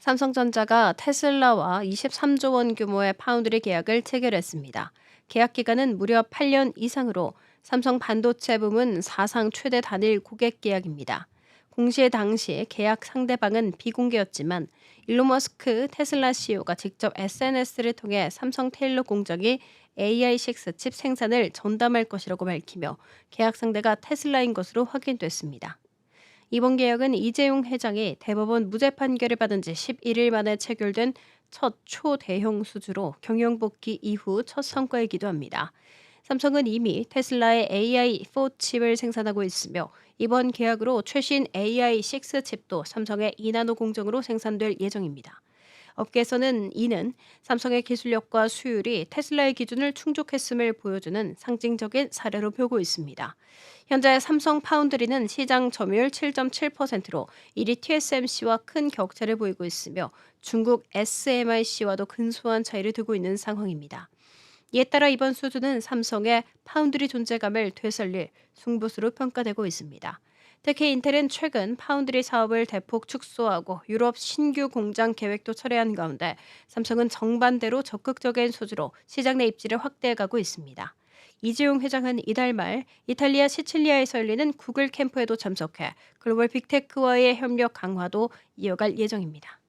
삼성전자가 테슬라와 23조 원 규모의 파운드리 계약을 체결했습니다. 계약 기간은 무려 8년 이상으로 삼성 반도체 부문 사상 최대 단일 고객 계약입니다. 공시의 당시 계약 상대방은 비공개였지만 일론 머스크 테슬라 CEO가 직접 SNS를 통해 삼성 테일러 공장이 AI6 칩 생산을 전담할 것이라고 밝히며 계약 상대가 테슬라인 것으로 확인됐습니다. 이번 계약은 이재용 회장이 대법원 무죄 판결을 받은 지 11일 만에 체결된 첫 초대형 수주로 경영 복귀 이후 첫 성과이기도 합니다. 삼성은 이미 테슬라의 AI4 칩을 생산하고 있으며 이번 계약으로 최신 AI6 칩도 삼성의 이나노 공정으로 생산될 예정입니다. 업계에서는 이는 삼성의 기술력과 수율이 테슬라의 기준을 충족했음을 보여주는 상징적인 사례로 보고 있습니다. 현재 삼성 파운드리는 시장 점유율 7.7%로 1위 TSMC와 큰 격차를 보이고 있으며 중국 SMIC와도 근소한 차이를 두고 있는 상황입니다. 이에 따라 이번 수준은 삼성의 파운드리 존재감을 되살릴 승부수로 평가되고 있습니다. 특히 인텔은 최근 파운드리 사업을 대폭 축소하고 유럽 신규 공장 계획도 철회한 가운데 삼성은 정반대로 적극적인 소주로 시장 내 입지를 확대해가고 있습니다. 이재용 회장은 이달 말 이탈리아 시칠리아에서 열리는 구글 캠프에도 참석해 글로벌 빅테크와의 협력 강화도 이어갈 예정입니다.